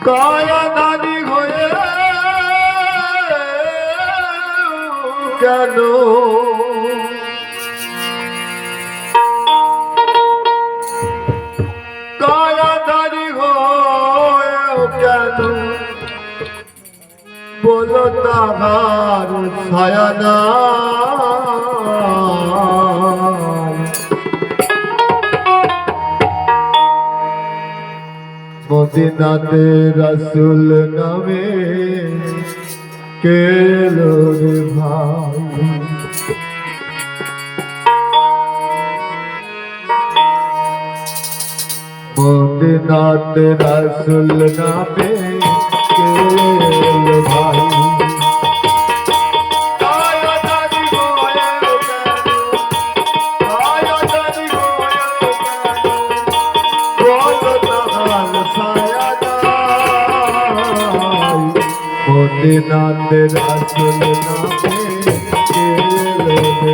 কায়াদানি হয়ে কেন? কায়াদানি হয়ে কেন? বলো তাহার ছায়ানা মদিনাতে রসুল নামে কেলো রে ভাই। মদিনাতে রসুল নামে কেলো মদিনাতে রাসুল নামে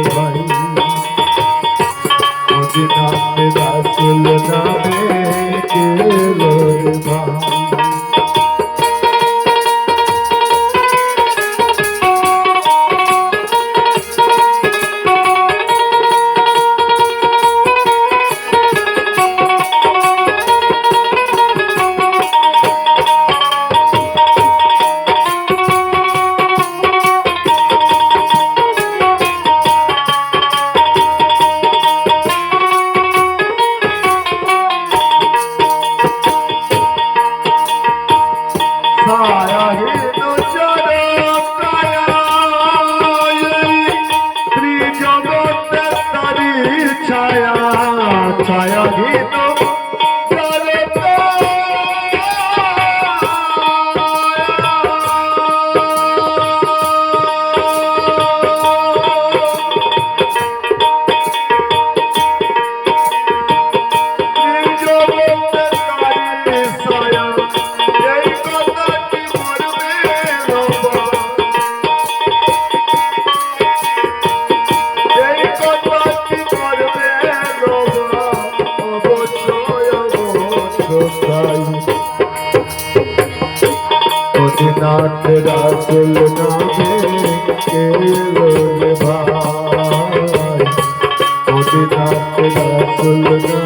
ভাই? নাথ রাসুল নামে কেলো ভাই নাথ রাসুল নামে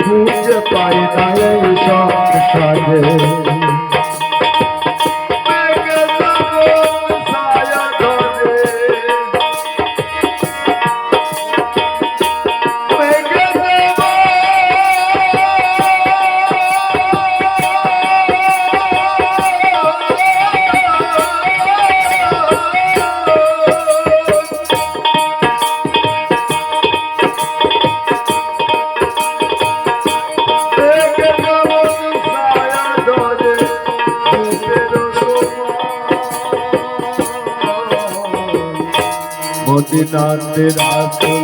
খুঁজে পাই না এই সংসারে। মদিনাতে রাসুল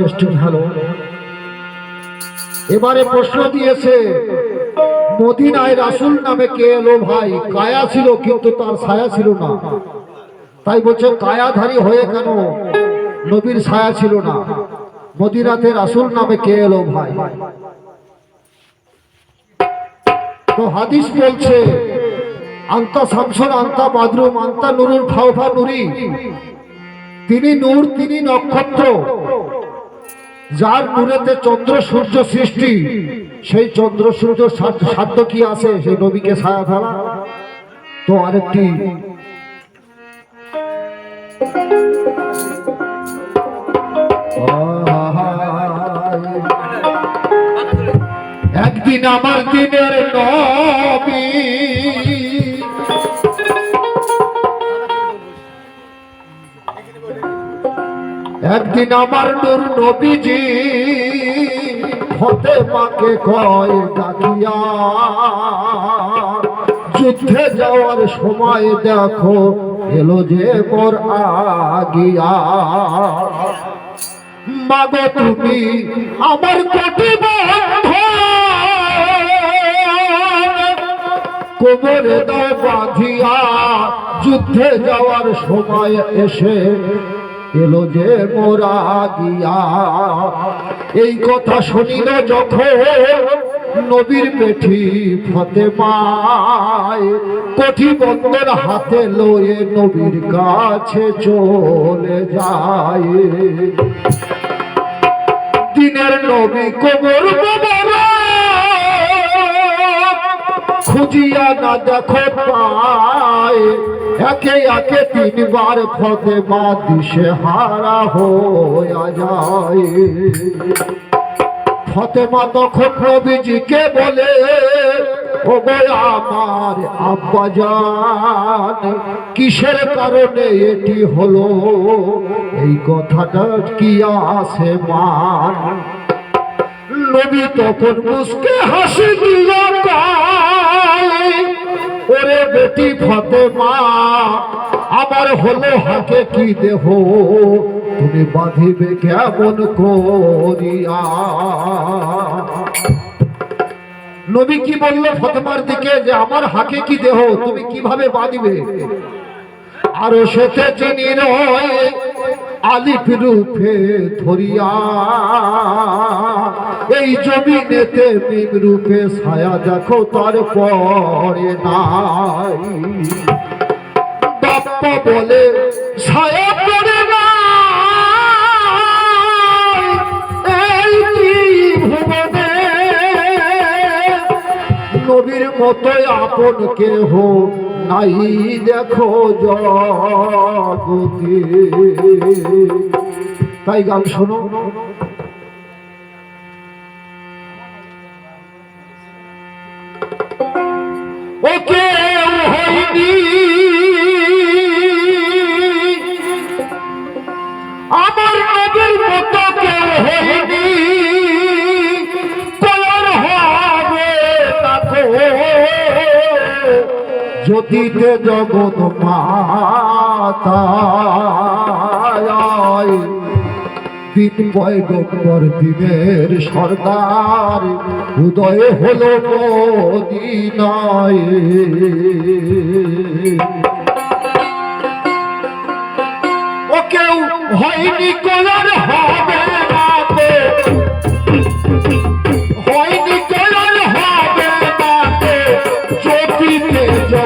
টেস্টিং হ্যালো এবারে প্রশ্ন দিয়েছে, মদিনায় রাসুল নামে কে এলো ভাই? কায়া ছিল, কিন্তু তার ছায়া ছিল না। তাই বলছে, কায়াধারী হয়ে কেন? নবীর ছায়া ছিল না। মদিনাতে রাসুল নামে কে এলো ভাই? তো হাদিস বলছে, আন্তা শামসুর আন্তা বাদরুম, আন্তা নুরুল ফাউফা নুরি। তিনি নূর, তিনি নক্ষত্র। যার নূরেতে চন্দ্র সূর্য সৃষ্টি, সেই চন্দ্র সূর্য সাধ্য কি আছে? সেই নবীকে ছায়া ধারা তো আরেকটি একদিন আমার দিনের নবী একদিন আমার নূর নবীজি হতে মাকে কয় ডাকিয়া যুদ্ধে যাওয়ার সময় দেখো এলো যে মোর আগিয়া। মাগো তুমি আমার কোটি কোমরে দাও বাঁধিয়া যুদ্ধে যাওয়ার সময় এসে এলো যে মোরা গিয়া। এই কথা শুনিল যখন নবীর পেঠি ফতে মায় কঠি বন্ধের হাতে লয়ে নবীর কাছে চলে যায়। দিনের নবী কোমর খুঁজিয়া না দেখো পায়। একে একে তিনবার ফতে মা দিশে হারা হইয়া যায়। ফতেমা তখন নবীজিকে বলে ও আমার আব্বা জান কিসের কারণে এটি হলো? এই কথাটা কি আছে মান? নবী তখন মুসকে হাসি দিল কয়, ওরে বেটি ফতেমা, আমার হলো হাকে কি দেহ? তুমি বাঁধিবে কেমন করিয়া? নবী কি বলল ফতেমার দিকে যে আমার হাকে কি দেহ? তুমি কীভাবে বাঁধিবে? আর সেতে চিনি রয়, আলিফ রূপে ধরিয়া এই জমিনেতে মেঘ রূপে ছায়া দেখো তার পরে নাই বাপ্প বলে, ছায়া পড়ে না এই নবীর মতোই আপন কেহ নাই, দেখো জগতে। তাই গান শোনো। জ্যোতিতে জগৎ মাতায় দিন পর দিনের সরকার উদয় হল মদিনায়। ও কেউ হয়নি কোনার হয়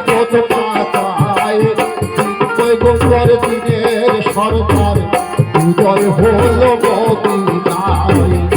পথ পাতায় গোপর দিনের সরকার উদয় হলো মদিনায়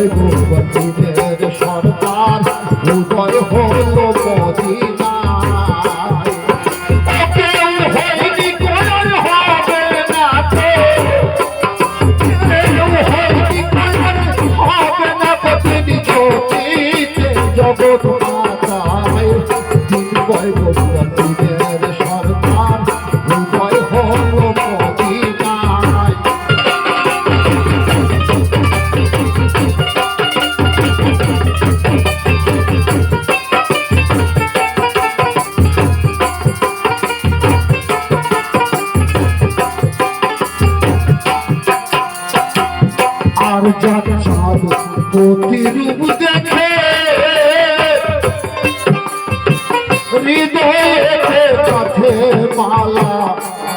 Ay, রূপ দেখে হৃদয়েতে পথে মালা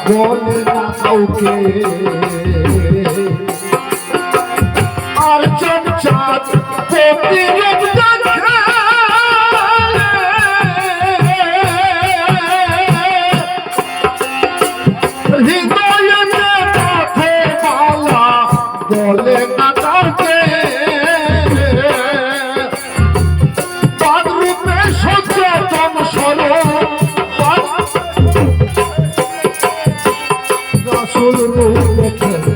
বলে না কাউকে আর চঞ্চাত প্রতিরোধ রসুল রূপে